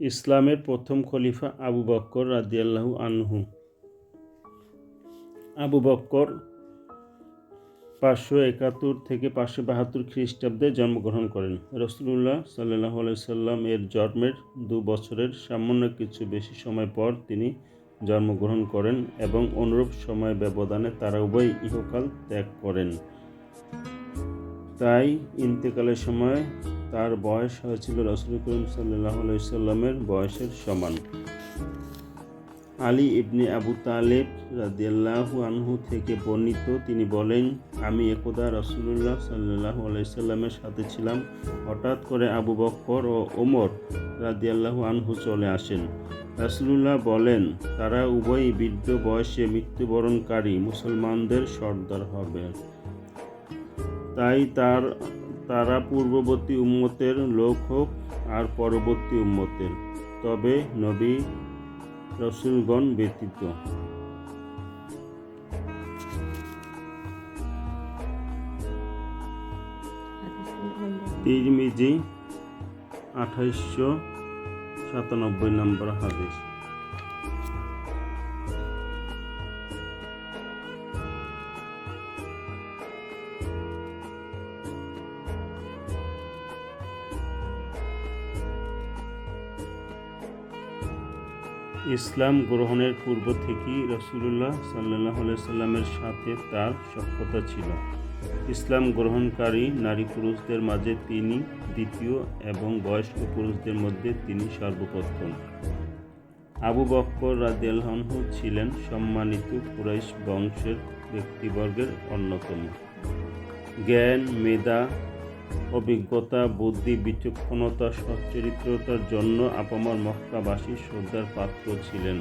ইসলামের প্রথম খলিফা আবু বক্কর রাদিয়াল্লাহু আনহু। আবু বক্কর পাঁচশো একাত্তর থেকে পাঁচশো বাহাত্তর খ্রিস্টাব্দে জন্মগ্রহণ করেন। রসুল্লাহ সাল্লাহ সাল্লাম এর জন্মের দু বছরের সামান্য কিছু বেশি সময় পর তিনি জন্মগ্রহণ করেন এবং অনুরূপ সময় ব্যবধানে তারা উভয় ইহকাল ত্যাগ করেন। তাই ইন্তেকালের সময় তার বয়স হয়েছিল রসুল করিম সাল্লাহ বয়সের সমান। আলী ইবনে আবু তালেব রাদিয়াল্লাহু আনহু থেকে বর্ণিত, তিনি বলেন, আমি একদা রসুল্লাহ সাল্লাহ আলাইসাল্লামের সাথে ছিলাম। হঠাৎ করে আবু বক্কর ও ওমর রাদিয়াল্লাহু আনহু চলে আসেন। রাসুলুল্লাহ বলেন, তারা উভয়ই বৃদ্ধ বয়সে মৃত্যুবরণকারী মুসলমানদের সর্দার হবে। তাই তার তারা পূর্ববর্তী উম্মতের লোক হোক আর পরবর্তী উম্মতের। তবে নবী রসুলগণ ব্যতীত। তিরমিজি আঠাইশশো সাতানব্বই নম্বর হাদিস। ইসলাম গ্রহণের পূর্ব থেকেই রসুল্লাহ সাল্লাহ সাল্লামের সাথে তার সক্ষতা ছিল। ইসলাম গ্রহণকারী নারী পুরুষদের মাঝে তিনি দ্বিতীয় এবং বয়স্ক পুরুষদের মধ্যে তিনি সর্বপ্রথম। আবু বক্কর রাদিয়ালহু ছিলেন সম্মানিত কুরাইশ বংশের ব্যক্তিবর্গের অন্যতম। জ্ঞান, মেধা অভিজ্ঞতা বুদ্ধি বিচক্ষণতা সচ্চরিত্রতার জন্য আপামার মক্কাবাসী শ্রদ্ধার পাত্র ছিলেন।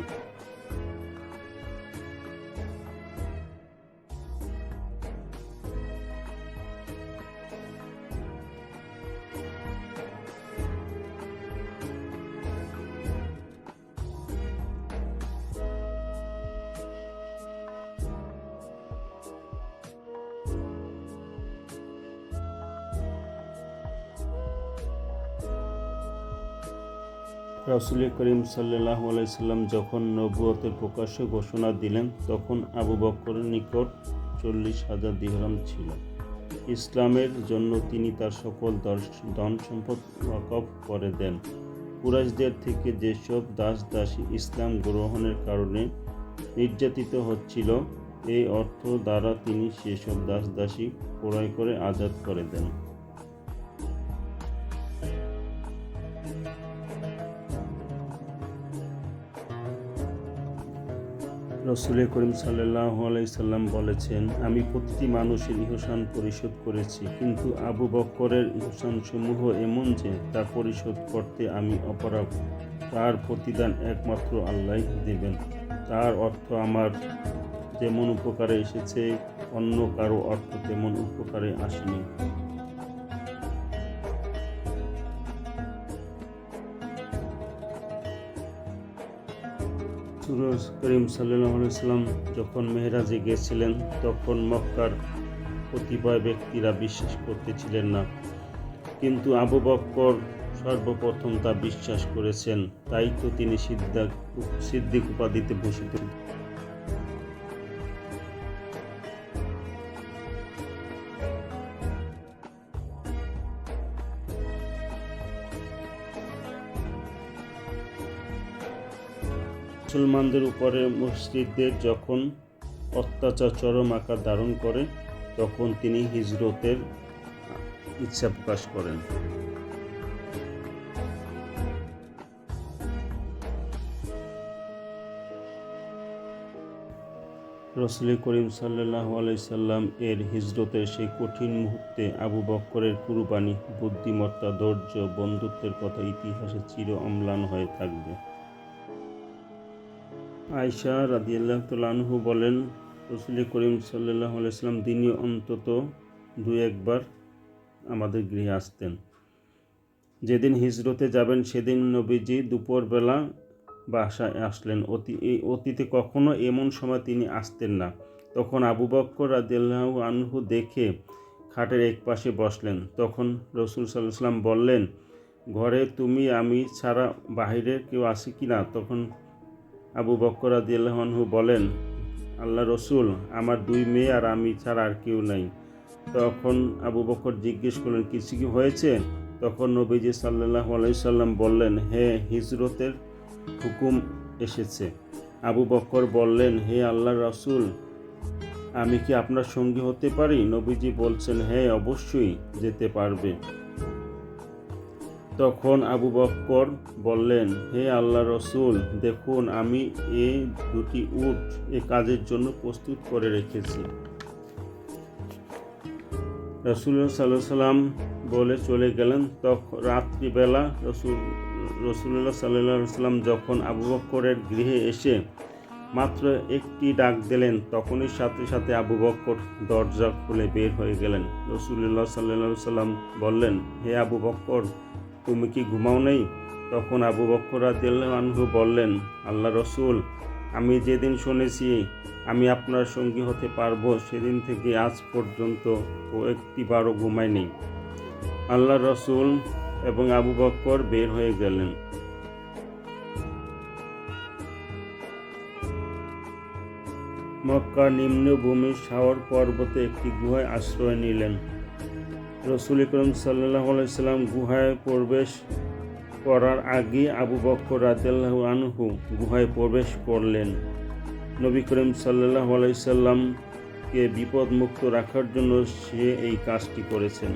রাসুল করিম সাল্লাহ আলাইসাল্লাম যখন নবুয়তের প্রকাশ্যে ঘোষণা দিলেন, তখন আবু বক্করের নিকট চল্লিশ হাজার দিহরাম ছিল। ইসলামের জন্য তিনি তার সকল ধন সম্পদ ওয়াকফ করে দেন। কুরাইশদের থেকে যেসব দাস দাসী ইসলাম গ্রহণের কারণে নির্যাতিত হচ্ছিল, এই অর্থ দ্বারা তিনি সেসব দাস দাসী ক্রয় করে আজাদ করে দেন। রসুল করিম সাল্লাহ আলাইসাল্লাম বলেছেন, আমি প্রতিটি মানুষের ইহসান পরিশোধ করেছি, কিন্তু আবু বক্করের ইহসানসমূহ এমন যে, তা পরিশোধ করতে আমি অপরাধ। তার প্রতিদান একমাত্র আল্লাহ দেবেন। তার অর্থ আমার যেমন উপকারে এসেছে, অন্য কারও অর্থ তেমন উপকারে আসেনি। সুরজ করিম সাল্লাম যখন মেহরাজে গেছিলেন তখন মক্কার কতিপয় ব্যক্তিরা বিশ্বাস করতেছিলেন না। কিন্তু আবু বক্কর সর্বপ্রথম তা বিশ্বাস করেছেন। তাই তো তিনি সিদ্ধাক সিদ্দিক উপাধিতে ভূষিত মুসলমানদের উপরে মসজিদদের যখন অত্যাচার চরম আকার ধারণ করে, তখন তিনি হিজরতের ইচ্ছা প্রকাশ করেন। রসুল করিম সাল্লাহ আলাইসাল্লাম এর হিজরতের সেই কঠিন মুহূর্তে আবু বক্করের কুরবানি, বুদ্ধিমত্তা, ধৈর্য, বন্ধুত্বের কথা ইতিহাসে চির অম্লান হয়ে থাকবে। আয়সা রাদিয়াল্লাহ তালহু বলেন রসুল করিম সাল্লাহ আলাইসাল্লাম দিনই অন্তত দু একবার আমাদের গৃহে আসতেন। যেদিন হিজরতে যাবেন, সেদিন নবীজি দুপুরবেলা বাসায় আসলেন। অতি অতীতে কখনো এমন সময় তিনি আসতেন না। তখন আবু বক্কর রাদিয়াল্লাহ আনহু দেখে খাটের এক পাশে বসলেন। তখন রসুল সাল্লাহ বললেন, ঘরে তুমি, আমি ছাড়া বাহিরে কেউ আসে কি না তখন আবু বক্কর আদিয়াল্লাহনহু বলেন, আল্লাহ রসুল আমার দুই মেয়ে আর আমি ছাড়া আর কেউ নাই। তখন আবু বক্কর জিজ্ঞেস করলেন, কিছু কি হয়েছে? তখন নবীজি সাল্লাহ আলাইসাল্লাম বললেন, হে হিজরতের হুকুম এসেছে। আবু বক্কর বললেন, হে আল্লাহ রসুল, আমি কি আপনার সঙ্গী হতে পারি? নবীজি বলছেন হ্যাঁ অবশ্যই যেতে পারবে। তখন আবু বক্কর বললেন, হে আল্লাহ রসুল, দেখুন, আমি এই দুটি উট এ কাজের জন্য প্রস্তুত করে রেখেছি। রসুল্লাহ সাল্লাহ সাল্লাম বলে চলে গেলেন। তখন রাত্রিবেলা রসুল রসুল্লাহ সাল্লাহ সাল্লাম যখন আবু বক্করের গৃহে এসে মাত্র একটি ডাক দিলেন, তখনই সাথে সাথে আবু বক্কর দরজা খুলে বের হয়ে গেলেন। রসুল্লাহ সাল্লাহ সাল্লাম বললেন, হে আবু বক্কর তুমি কি ঘুমাও নেই? তখন আবু বক্কর আনহু বললেন, আল্লাহ রসুল, আমি যেদিন শুনেছি আমি আপনার সঙ্গী হতে পারব, সেদিন থেকে আজ পর্যন্ত ও একটিবারও ঘুমায়নি আল্লাহ রসুল এবং আবু বক্কর বের হয়ে গেলেন। মক্কার নিম্নভূমি শাওর পর্বতে একটি গুহায় আশ্রয় নিলেন। রসুল ইকরম আলাইসাল্লাম গুহায় প্রবেশ করার আগে আবু বক্কর রাতেল্লাহ আনহু গুহায় প্রবেশ করলেন। নবী করিম সাল্লাহ আলাইসাল্লামকে বিপদমুক্ত রাখার জন্য সে এই কাজটি করেছেন।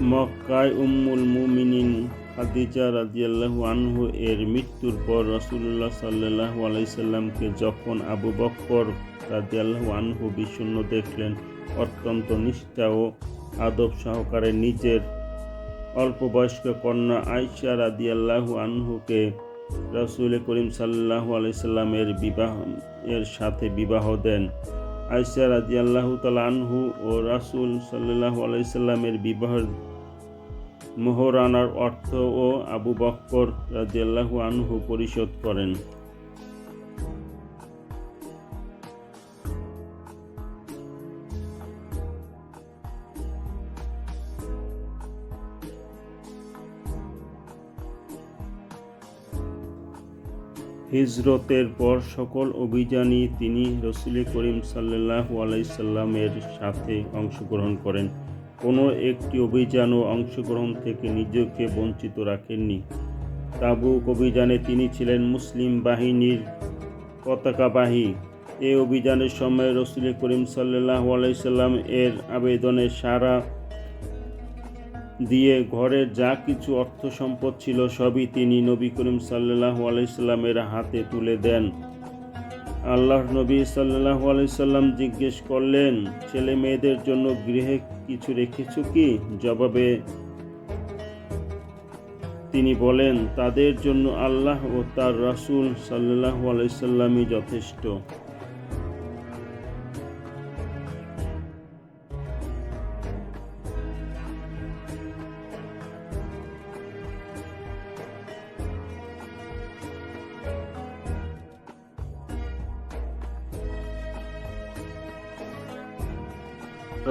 মক্কায় উম্মুল মুমিনিন খাদিজা রাজিয়াল্লাহু আনহু এর মৃত্যুর পর রসুল্লাহ সাল্লাহ আলাইসাল্লামকে যখন আবু বক্কর রাজিয়াল্লাহু আনহু বিষণ্ন দেখলেন, অত্যন্ত নিষ্ঠা ও আদব সহকারে নিজের অল্প বয়স্ক কন্যা আয়সা রাদিয়াল্লাহু আনহুকে রসুল করিম সাল্লাহ আলাইসাল্লামের বিবাহ এর সাথে বিবাহ দেন। আয়সা রাজিয়াল্লাহু আল্লাহ আনহু ও রাসুল সাল্লাহ আলাইসাল্লামের বিবাহের মোহরানার অর্থ ও আবু বক্কর রাজিয়াল্লাহু আনহু পরিশোধ করেন। হিজরতের পর সকল অভিযানই তিনি রসুল করিম সাল্লাহ আলাইসাল্লামের সাথে অংশগ্রহণ করেন। কোনো একটি অভিযানও অংশগ্রহণ থেকে নিজেকে বঞ্চিত রাখেননি। তাবুক অভিযানে তিনি ছিলেন মুসলিম বাহিনীর পতাকাবাহী। এই অভিযানের সময় রসুল করিম সাল্লাহ আলাইসাল্লাম এর আবেদনে সারা দিয়ে ঘরের যা কিছু অর্থ সম্পদ ছিল সবই তিনি নবী করিম সাল্লাহ আলাইসাল্লামের হাতে তুলে দেন। আল্লাহ নবী সাল্লাহ আলাইসাল্লাম জিজ্ঞেস করলেন, ছেলে মেয়েদের জন্য গৃহে কিছু রেখেছ কি? জবাবে তিনি বলেন, তাদের জন্য আল্লাহ ও তার রাসুল সাল্লাহ আলাইসাল্লামই যথেষ্ট।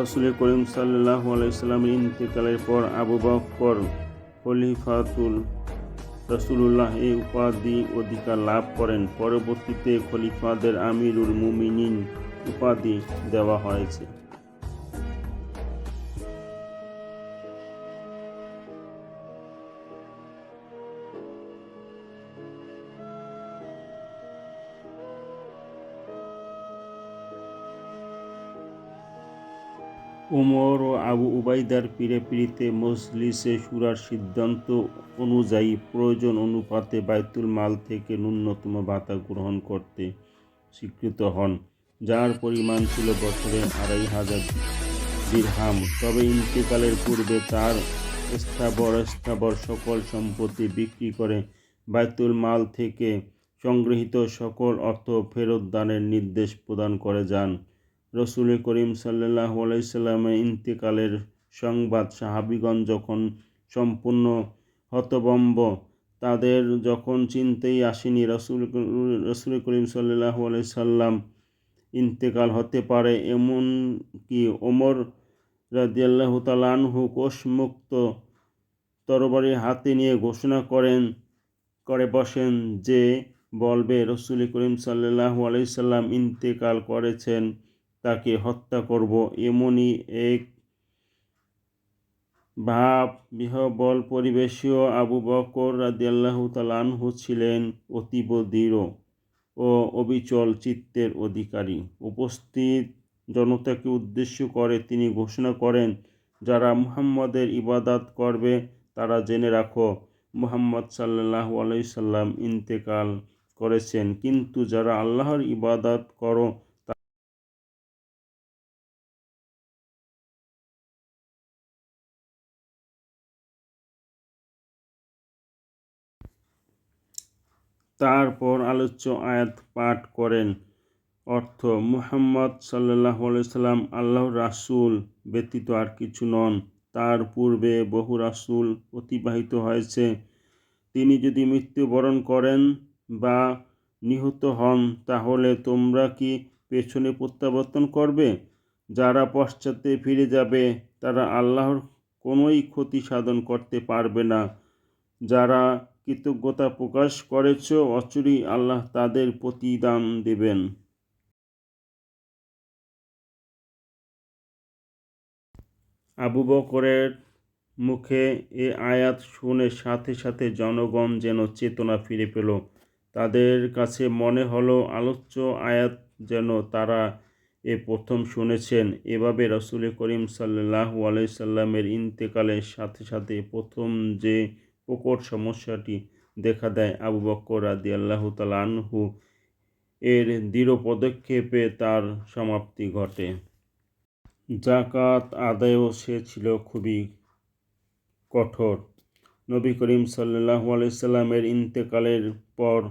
রসুল করিম সাল্লাহ আলাইসাল্লামের ইন্তেকালের পর আবু বক্কর খলিফাতুল রসুল্লাহ এই উপাধি অধিকার লাভ করেন। পরবর্তীতে খলিফাদের আমিরুল মুমিনিন উপাধি দেওয়া হয়েছে। উমর ও আবু উবাইদার পিড়ে পিড়িতে মজলিসে সুরার সিদ্ধান্ত অনুযায়ী প্রয়োজন অনুপাতে বাইতুল মাল থেকে ন্যূনতম ভাতা গ্রহণ করতে স্বীকৃত হন, যার পরিমাণ ছিল বছরে আড়াই হাজার দিরহাম। তবে ইন্তেকালের পূর্বে তার স্থাবর স্থাবর সকল সম্পত্তি বিক্রি করে বাইতুল মাল থেকে সংগৃহীত সকল অর্থ ফেরত দানের নির্দেশ প্রদান করে যান। রসুল করিম সাল্লাহ আলাইসাল্লামের ইন্তেকালের সংবাদ সাহাবিগঞ্জ যখন সম্পূর্ণ হতবম্ব তাদের যখন চিনতেই আসেনি রসুল রসুল করিম সাল্লাহ আলাইসাল্লাম ইন্তেকাল হতে পারে, এমন কি ওমর রাদিয়াল্লাহ তালানহু কোষমুক্ত তরবারি হাতে নিয়ে ঘোষণা করেন, করে বসেন যে বলবে রসুল করিম সাল্লাহ আলাইসাল্লাম ইন্তেকাল করেছেন। তাকে হত্যা করব এমনই এক ভাব, বিহবল পরিবেশীয় আবু বকর রাদিয়াল্লাহু তালানহু ছিলেন অতীব দৃঢ় ও অবিচল চিত্তের অধিকারী। উপস্থিত জনতাকে উদ্দেশ্য করে তিনি ঘোষণা করেন, যারা মুহাম্মদের ইবাদাত করবে, তারা জেনে রাখো, মুহাম্মদ সাল্লাহ আলাইসাল্লাম ইন্তেকাল করেছেন। কিন্তু যারা আল্লাহর ইবাদত করো তারপর আলোচ্য আয়াত পাঠ করেন। অর্থ, মুহাম্মদ সাল্লাহ সাল্লাম আল্লাহর রাসুল ব্যতীত আর কিছু নন। তার পূর্বে বহু রাসুল অতিবাহিত হয়েছে। তিনি যদি মৃত্যুবরণ করেন বা নিহত হন, তাহলে তোমরা কি পেছনে প্রত্যাবর্তন করবে? যারা পশ্চাতে ফিরে যাবে, তারা আল্লাহর কোনোই ক্ষতি সাধন করতে পারবে না। যারা কৃতজ্ঞতা প্রকাশ করেছ, অচুরি আল্লাহ তাদের প্রতিদান দেবেন। আবু বকরের মুখে এ আয়াত শুনে সাথে সাথে জনগণ যেন চেতনা ফিরে পেল। তাদের কাছে মনে হলো, আলোচ্য আয়াত যেন তারা এ প্রথম শুনেছেন। এভাবে রসুল করিম সাল্লাহ আলাইসাল্লামের ইন্তেকালের সাথে সাথে প্রথম যে প্রকট সমস্যাটি দেখা দেয় আবু বক্কর আদি আল্লাহ আনহু। এর দৃঢ় পদক্ষেপে তার সমাপ্তি ঘটে। জাকাত আদায়ও সে ছিল খুবই কঠোর। নবী করিম সাল্লাহ আলাইসাল্লামের ইন্তেকালের পর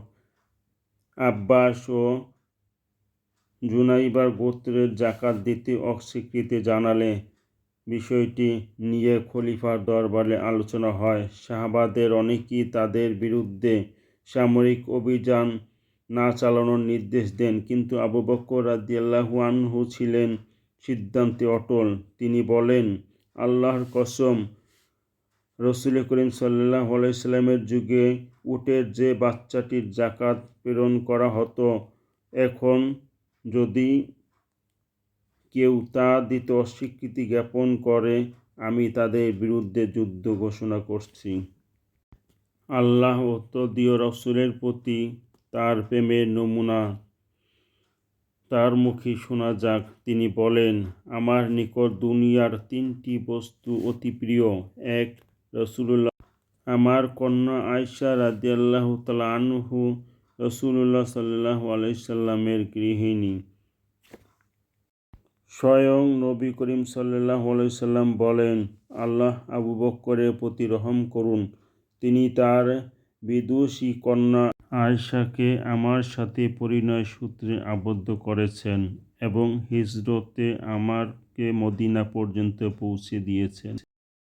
আব্বাস ও জুনাইবার গোত্রের জাকাত দিতে অস্বীকৃতি জানালে বিষয়টি নিয়ে খলিফার দরবারে আলোচনা হয়। শাহবাদের অনেকেই তাদের বিরুদ্ধে সামরিক অভিযান না চালানোর নির্দেশ দেন, কিন্তু আবু বক্কর রাদিয়াল্লাহু ছিলেন সিদ্ধান্তে অটল। তিনি বলেন, আল্লাহর কসম, রসুল করিম সাল্লাহ আলাইসাল্লামের যুগে উটের যে বাচ্চাটির জাকাত প্রেরণ করা হতো, এখন যদি কেউ তা দিতে অস্বীকৃতি জ্ঞাপন করে, আমি তাদের বিরুদ্ধে যুদ্ধ ঘোষণা করছি। আল্লাহ তদীয় রসুলের প্রতি তার প্রেমের নমুনা তার মুখে শোনা যাক। তিনি বলেন, আমার নিকট দুনিয়ার তিনটি বস্তু অতি প্রিয়। এক রসুল্লাহ আমার কন্যা আয়সা রাজিয়াল্লাহ তালা আনহু রসুল্লাহ সাল্লাহ আলাইসাল্লামের গৃহিণী। স্বয়ং নবী করিম সাল্লাহ সাল্লাম বলেন, আল্লাহ আবু বক্করের প্রতি রহম করুন। তিনি তার বিদুষী কন্যা আয়সাকে আমার সাথে পরিণয় সূত্রে আবদ্ধ করেছেন এবং হিজরতে আমারকে মদিনা পর্যন্ত পৌঁছে দিয়েছেন।